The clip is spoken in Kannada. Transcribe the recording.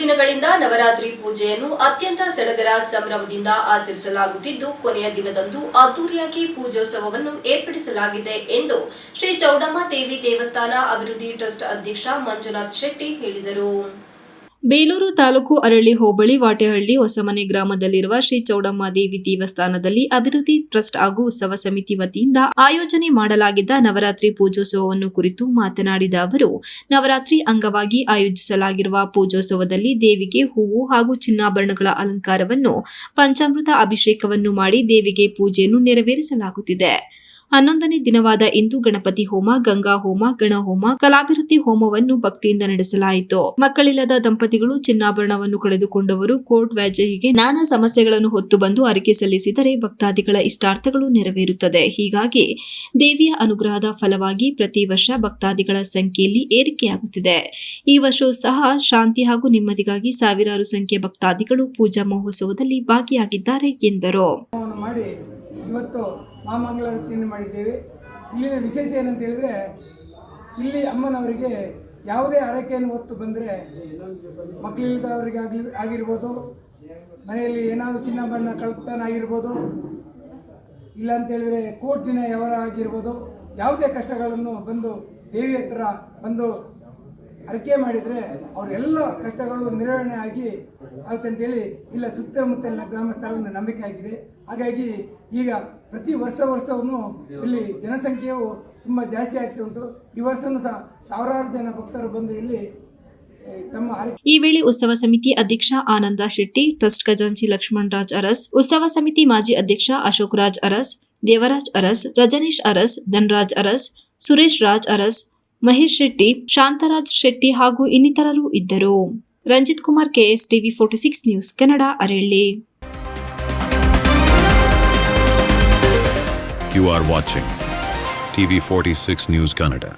ದಿನಗಳಿಂದ ನವರಾತ್ರಿ ಪೂಜೆಯನ್ನು ಅತ್ಯಂತ ಸಡಗರ ಸಂಭ್ರಮದಿಂದ ಆಚರಿಸಲಾಗುತ್ತಿದ್ದು, ಕೊನೆಯ ದಿನದಂದು ಅದ್ದೂರಿಯಾಗಿ ಪೂಜೋತ್ಸವವನ್ನು ಏರ್ಪಡಿಸಲಾಗಿದೆ ಎಂದು ಶ್ರೀ ಚೌಡಮ್ಮ ದೇವಿ ದೇವಸ್ಥಾನ ಅಭಿವೃದ್ಧಿ ಟ್ರಸ್ಟ್ ಅಧ್ಯಕ್ಷ ಮಂಜುನಾಥ್ ಶೆಟ್ಟಿ ಹೇಳಿದರು. ಬೇಲೂರು ತಾಲೂಕು ಅರಳಿ ಹೋಬಳಿ ವಾಟೆಹಳ್ಳಿ ಹೊಸಮನೆ ಗ್ರಾಮದಲ್ಲಿರುವ ಶ್ರೀ ಚೌಡಮ್ಮ ದೇವಿ ದೇವಸ್ಥಾನದಲ್ಲಿ ಅಭಿವೃದ್ಧಿ ಟ್ರಸ್ಟ್ ಹಾಗೂ ಉತ್ಸವ ಸಮಿತಿ ವತಿಯಿಂದ ಆಯೋಜನೆ ಮಾಡಲಾಗಿದ್ದ ನವರಾತ್ರಿ ಪೂಜೋತ್ಸವವನ್ನು ಕುರಿತು ಮಾತನಾಡಿದ ಅವರು, ನವರಾತ್ರಿ ಅಂಗವಾಗಿ ಆಯೋಜಿಸಲಾಗಿರುವ ಪೂಜೋತ್ಸವದಲ್ಲಿ ದೇವಿಗೆ ಹೂವು ಹಾಗೂ ಚಿನ್ನಾಭರಣಗಳ ಅಲಂಕಾರವನ್ನು, ಪಂಚಾಮೃತ ಅಭಿಷೇಕವನ್ನು ಮಾಡಿ ದೇವಿಗೆ ಪೂಜೆಯನ್ನು ನೆರವೇರಿಸಲಾಗುತ್ತಿದೆ. ಹನ್ನೊಂದನೇ ದಿನವಾದ ಇಂದು ಗಣಪತಿ ಹೋಮ, ಗಂಗಾ ಹೋಮ, ಗಣ ಹೋಮ, ಕಲಾಭಿವೃದ್ಧಿ ಹೋಮವನ್ನು ಭಕ್ತಿಯಿಂದ ನಡೆಸಲಾಯಿತು. ಮಕ್ಕಳಿಲ್ಲದ ದಂಪತಿಗಳು ಚಿನ್ನಾಭರಣವನ್ನು ಕಳೆದುಕೊಂಡವರು ಕೋರ್ಟ್ ವ್ಯಾಜ್ಯಗೆ ನಾನಾ ಸಮಸ್ಯೆಗಳನ್ನು ಹೊತ್ತು ಬಂದು ಅರಿಕೆ ಸಲ್ಲಿಸಿದರೆ ಭಕ್ತಾದಿಗಳ ಇಷ್ಟಾರ್ಥಗಳು ನೆರವೇರುತ್ತದೆ. ಹೀಗಾಗಿ ದೇವಿಯ ಅನುಗ್ರಹದ ಫಲವಾಗಿ ಪ್ರತಿ ವರ್ಷ ಭಕ್ತಾದಿಗಳ ಸಂಖ್ಯೆಯಲ್ಲಿ ಏರಿಕೆಯಾಗುತ್ತಿದೆ. ಈ ವರ್ಷವೂ ಸಹ ಶಾಂತಿ ಹಾಗೂ ನೆಮ್ಮದಿಗಾಗಿ ಸಾವಿರಾರು ಸಂಖ್ಯೆ ಭಕ್ತಾದಿಗಳು ಪೂಜಾ ಮಹೋತ್ಸವದಲ್ಲಿ ಭಾಗಿಯಾಗಿದ್ದಾರೆ ಎಂದರು. ಇವತ್ತು ಮಹಾಮಂಗಳಾರತಿಯನ್ನು ಮಾಡಿದ್ದೇವೆ. ಇಲ್ಲಿನ ವಿಶೇಷ ಏನಂತ ಹೇಳಿದರೆ, ಇಲ್ಲಿ ಅಮ್ಮನವರಿಗೆ ಯಾವುದೇ ಹರಕೆಯನ್ನು ಹೊತ್ತು ಬಂದರೆ ಮಕ್ಕಳಿಲ್ಲದವರಿಗೆ ಆಗಲಿ, ಆಗಿರ್ಬೋದು, ಮನೆಯಲ್ಲಿ ಏನಾದರೂ ಚಿನ್ನಾಭರಣ ಕಳ್ತನ ಆಗಿರ್ಬೋದು ಇಲ್ಲ ಅಂತೇಳಿದರೆ ಕೋಟಿನ ವ್ಯವಹಾರ ಆಗಿರ್ಬೋದು, ಯಾವುದೇ ಕಷ್ಟಗಳನ್ನು ಬಂದು ದೇವಿ ಹತ್ರ ಬಂದು ಅರಿಕೆ ಮಾಡಿದರೆ ಅವರೆಲ್ಲ ಕಷ್ಟಗಳು ನಿರ್ವಹಣೆ ಆಗಿ ಅಂತೇಳಿ ಇಲ್ಲ ಸುತ್ತಮುತ್ತಲಿನ ಗ್ರಾಮಸ್ಥರ ಒಂದು ನಂಬಿಕೆ ಆಗಿದೆ. ಹಾಗಾಗಿ ಈಗ ಪ್ರತಿ ವರ್ಷ ವರ್ಷವೂ ಇಲ್ಲಿ ಜನಸಂಖ್ಯೆಯು ತುಂಬ ಜಾಸ್ತಿ ಆಗ್ತಾ ಉಂಟು. ಈ ವರ್ಷವೂ ಸಹ ಸಾವಿರಾರು ಜನ ಭಕ್ತರು ಬಂದು ಇಲ್ಲಿ ಈ ವೇಳೆ ಉತ್ಸವ ಸಮಿತಿ ಅಧ್ಯಕ್ಷ ಆನಂದ ಶೆಟ್ಟಿ, ಟ್ರಸ್ಟ್ ಖಜಾಂಚಿ ಲಕ್ಷ್ಮಣ್ ರಾಜ್ ಅರಸ್, ಉತ್ಸವ ಸಮಿತಿ ಮಾಜಿ ಅಧ್ಯಕ್ಷ ಅಶೋಕ್ ರಾಜ್ ಅರಸ್, ದೇವರಾಜ್ ಅರಸ್, ರಜನೀಶ್ ಅರಸ್, ಧನ್ರಾಜ್ ಅರಸ್, ಸುರೇಶ್ ರಾಜ್ ಅರಸ್ ಮಹೇಶ್ ಶೆಟ್ಟಿ, ಶಾಂತರಾಜ್ ಶೆಟ್ಟಿ ಹಾಗೂ ಇನ್ನಿತರರು ಇದ್ದರು Ranjith Kumar, KS TV forty six news Kannada, Aralli You are watching TV46 News Kannada.